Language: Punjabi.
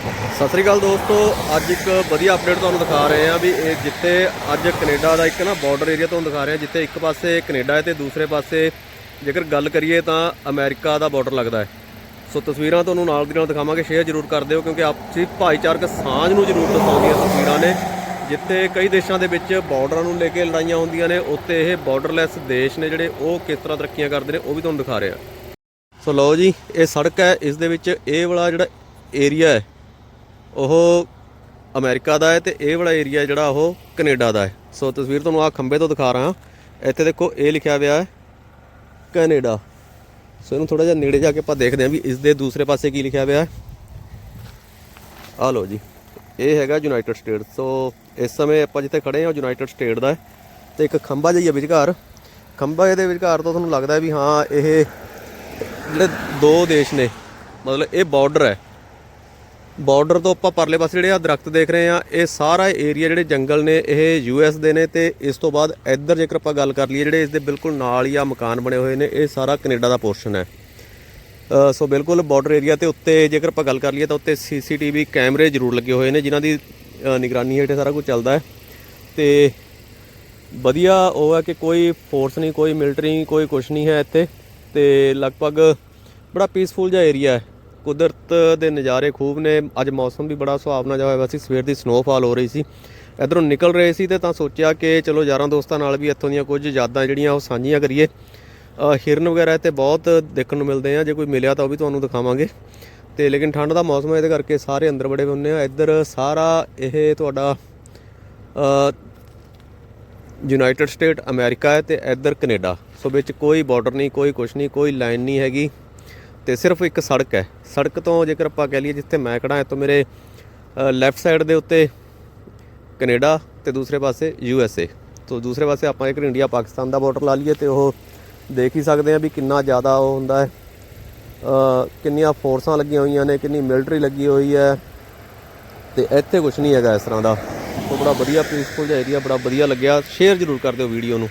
ਸਤਿ ਸ੍ਰੀ ਅਕਾਲ ਦੋਸਤੋ, ਅੱਜ ਇੱਕ ਵਧੀਆ ਅਪਡੇਟ ਤੁਹਾਨੂੰ ਦਿਖਾ ਰਹੇ ਹਾਂ ਵੀ ਇਹ ਜਿੱਥੇ ਅੱਜ ਕੈਨੇਡਾ ਦਾ ਇੱਕ ਨਾ ਬਾਰਡਰ ਏਰੀਆ ਤੁਹਾਨੂੰ ਦਿਖਾ ਰਹੇ ਹਾਂ ਜਿੱਥੇ ਇੱਕ ਪਾਸੇ ਕੈਨੇਡਾ ਹੈ ਤੇ ਦੂਸਰੇ ਪਾਸੇ ਜੇਕਰ ਗੱਲ ਕਰੀਏ ਤਾਂ ਅਮਰੀਕਾ ਦਾ ਬਾਰਡਰ ਲੱਗਦਾ ਹੈ। ਸੋ ਤਸਵੀਰਾਂ ਤੁਹਾਨੂੰ ਨਾਲ ਦੀ ਨਾਲ ਦਿਖਾਵਾਂਗੇ ਸ਼ੇਅਰ ਜ਼ਰੂਰ ਕਰ ਦਿਓ, ਕਿਉਂਕਿ ਆਪਸੀ ਭਾਈਚਾਰਕ ਸਾਂਝ ਨੂੰ ਜ਼ਰੂਰ ਦਰਸਾਉਂਦੀਆਂ ਤਸਵੀਰਾਂ ਨੇ, ਜਿੱਥੇ ਕਈ ਦੇਸ਼ਾਂ ਦੇ ਵਿੱਚ ਬਾਰਡਰਾਂ ਨੂੰ ਲੈ ਕੇ ਲੜਾਈਆਂ ਹੁੰਦੀਆਂ ਨੇ, ਉੱਥੇ ਇਹ ਬਾਰਡਰਲੈਸ ਦੇਸ਼ ਨੇ ਜਿਹੜੇ, ਉਹ ਕਿਸ ਤਰ੍ਹਾਂ ਤਰੱਕੀਆਂ ਕਰਦੇ ਨੇ, ਉਹ ਵੀ ਤੁਹਾਨੂੰ ਦਿਖਾ ਰਹੇ। ਹਾਂ ਸੋ ਲਓ ਜੀ, ਇਹ ਸੜਕ ਹੈ, ਇਸ ਦੇ ਵਿੱਚ ਇਹ ਵਾਲਾ ਜਿਹੜਾ ਏਰੀਆ ਹੈ ਉਹ ਅਮਰੀਕਾ ਦਾ ਹੈ ਤੇ ਇਹ ਵਾਲਾ ਏਰੀਆ ਜਿਹੜਾ ਉਹ ਕੈਨੇਡਾ ਦਾ ਹੈ। ਸੋ ਤਸਵੀਰ ਤੁਹਾਨੂੰ ਆ ਖੰਬੇ ਤੋਂ ਦਿਖਾ ਰਹਾ ਇੱਥੇ ਦੇਖੋ, ਇਹ ਲਿਖਿਆ ਹੋਇਆ ਹੈ, ਕੈਨੇਡਾ। ਸੋ ਇਹਨੂੰ ਥੋੜਾ ਜਿਹਾ ਨੇੜੇ ਜਾ ਕੇ ਆਪਾਂ ਦੇਖਦੇ ਹਾਂ ਵੀ ਇਸ ਦੇ ਦੂਸਰੇ ਪਾਸੇ ਕੀ ਲਿਖਿਆ ਹੋਇਆ ਹੈ। ਆ ਲਓ ਜੀ, ਇਹ ਹੈਗਾ ਯੂਨਾਈਟਿਡ ਸਟੇਟ ਸੋ ਇਸ ਸਮੇਂ ਆਪਾਂ ਜਿੱਥੇ ਖੜੇ ਹਾਂ ਯੂਨਾਈਟਿਡ ਸਟੇਟ ਦਾ ਹੈ। ਤੇ ਇੱਕ ਖੰਭਾ ਜਿਹਾ ਵਿਚਕਾਰ। ਖੰਭਾ ਇਹਦੇ ਵਿਚਕਾਰ ਤੋਂ ਤੁਹਾਨੂੰ ਲੱਗਦਾ ਵੀ ਹਾਂ, ਇਹ ਜਿਹੜੇ ਦੋ ਦੇਸ਼ ਨੇ, ਮਤਲਬ ਇਹ ਬਾਰਡਰ ਹੈ। ਬਾਰਡਰ ਤੋਂ ਆਪਾਂ ਪਰਲੇ ਪਾਸੇ ਜਿਹੜੇ ਆ ਦਰਖਤ ਦੇਖ ਰਹੇ ਆ, ਇਹ ਸਾਰਾ ਏਰੀਆ ਜਿਹੜੇ ਜੰਗਲ ਨੇ, ਇਹ ਯੂਐਸ ਦੇ ਨੇ ਤੇ ਇਸ ਤੋਂ ਬਾਅਦ ਇੱਧਰ ਜੇਕਰ ਆਪਾਂ ਗੱਲ ਕਰ ਲਈਏ, ਜਿਹੜੇ ਇਸ ਦੇ ਬਿਲਕੁਲ ਨਾਲ ਹੀ ਆ ਮਕਾਨ ਬਣੇ ਹੋਏ ਨੇ, ਇਹ ਸਾਰਾ ਕੈਨੇਡਾ ਦਾ ਪੋਰਸ਼ਨ ਹੈ। ਸੋ ਬਿਲਕੁਲ ਬਾਰਡਰ ਏਰੀਆ ਤੇ ਉੱਤੇ ਜੇਕਰ ਆਪਾਂ ਗੱਲ ਕਰ ਲਈਏ ਤਾਂ ਉੱਤੇ ਸੀਸੀਟੀਵੀ ਕੈਮਰੇ ਜ਼ਰੂਰ ਲੱਗੇ ਹੋਏ ਨੇ, ਜਿਨ੍ਹਾਂ ਦੀ ਨਿਗਰਾਨੀ ਹੇਠ ਸਾਰਾ ਕੁਝ ਚੱਲਦਾ ਹੈ। ਤੇ ਵਧੀਆ ਉਹ ਹੈ ਕਿ ਕੋਈ ਫੋਰਸ ਨਹੀਂ, ਕੋਈ ਮਿਲਟਰੀ ਕੋਈ ਕੁਝ ਨਹੀਂ ਹੈ ਇੱਥੇ ਤੇ ਲਗਭਗ ਬੜਾ ਪੀਸਫੁਲ ਜਿਹਾ ਏਰੀਆ ਹੈ। ਕੁਦਰਤ ਦੇ ਨਜ਼ਾਰੇ ਖੂਬ ਨੇ। ਅੱਜ ਮੌਸਮ ਵੀ ਬੜਾ ਸੁਹਾਵਣਾ ਜਿਹਾ ਹੋਇਆ ਸੀ। ਸਵੇਰ ਦੀ ਸਨੋਫਾਲ ਹੋ ਰਹੀ ਸੀ। ਇਧਰੋਂ ਨਿਕਲ ਰਹੇ ਸੀ ਤੇ ਤਾਂ ਸੋਚਿਆ ਕਿ ਚਲੋ ਯਾਰਾਂ ਦੋਸਤਾਂ ਨਾਲ ਵੀ ਇੱਥੋਂ ਦੀਆਂ ਕੁਝ ਯਾਦਾਂ ਜਿਹੜੀਆਂ ਉਹ ਸਾਂਝੀਆਂ ਕਰੀਏ। ਹਿਰਨ ਵਗੈਰਾ ਇੱਥੇ ਬਹੁਤ ਦੇਖਣ ਨੂੰ ਮਿਲਦੇ ਆ। ਜੇ ਕੋਈ ਮਿਲਿਆ ਤਾਂ ਉਹ ਵੀ ਤੁਹਾਨੂੰ ਦਿਖਾਵਾਂਗੇ। ਤੇ ਲੇਕਿਨ ਠੰਡ ਦਾ ਮੌਸਮ ਹੈ, ਇਹਦੇ ਕਰਕੇ ਸਾਰੇ ਅੰਦਰ ਬੜੇ ਹੁੰਨੇ ਆ। ਇੱਧਰ ਸਾਰਾ ਇਹ ਤੁਹਾਡਾ ਯੂਨਾਈਟਿਡ ਸਟੇਟ ਅਮਰੀਕਾ ਹੈ ਤੇ ਇੱਧਰ ਕੈਨੇਡਾ। ਸੋ ਵਿੱਚ ਕੋਈ ਬਾਰਡਰ ਨਹੀਂ, ਕੋਈ ਕੁਛ ਨਹੀਂ, ਕੋਈ ਲਾਈਨ ਨਹੀਂ ਹੈਗੀ। ਤੇ ਸਿਰਫ ਇੱਕ ਸੜਕ ਹੈ। ਸੜਕ ਤੋਂ ਜੇਕਰ ਆਪਾਂ ਕਹਿ ਲਈਏ ਜਿੱਥੇ ਮੈਂ ਖੜਾ ਇੱਥੋਂ ਮੇਰੇ ਲੈਫਟ ਸਾਈਡ ਦੇ ਉੱਤੇ ਕੈਨੇਡਾ ਤੇ ਦੂਸਰੇ ਪਾਸੇ ਯੂ ਐਸ ਏ ਤੋਂ ਦੂਸਰੇ ਪਾਸੇ ਆਪਾਂ ਇੱਕ ਇੰਡੀਆ, ਪਾਕਿਸਤਾਨ ਦਾ ਬਾਰਡਰ ਲਾ ਲਈਏ ਤੇ ਉਹ ਦੇਖ ਹੀ ਸਕਦੇ ਆ ਵੀ ਕਿੰਨਾ ਜ਼ਿਆਦਾ ਉਹ ਹੁੰਦਾ ਹੈ। ਕਿੰਨੀਆਂ ਫੋਰਸਾਂ ਲੱਗੀਆਂ ਹੋਈਆਂ ਨੇ, ਕਿੰਨੀ ਮਿਲਟਰੀ ਲੱਗੀ ਹੋਈ ਹੈ ਤੇ ਇੱਥੇ ਕੁਝ ਨਹੀਂ ਹੈਗਾ ਇਸ ਤਰ੍ਹਾਂ ਦਾ। ਉਹ ਬੜਾ ਵਧੀਆ ਪੀਸਫੁਲ ਜਿਹਾ ਏਰੀਆ ਬੜਾ ਵਧੀਆ ਲੱਗਿਆ। ਸ਼ੇਅਰ ਜ਼ਰੂਰ ਕਰ ਦਿਓ ਵੀਡੀਓ ਨੂੰ।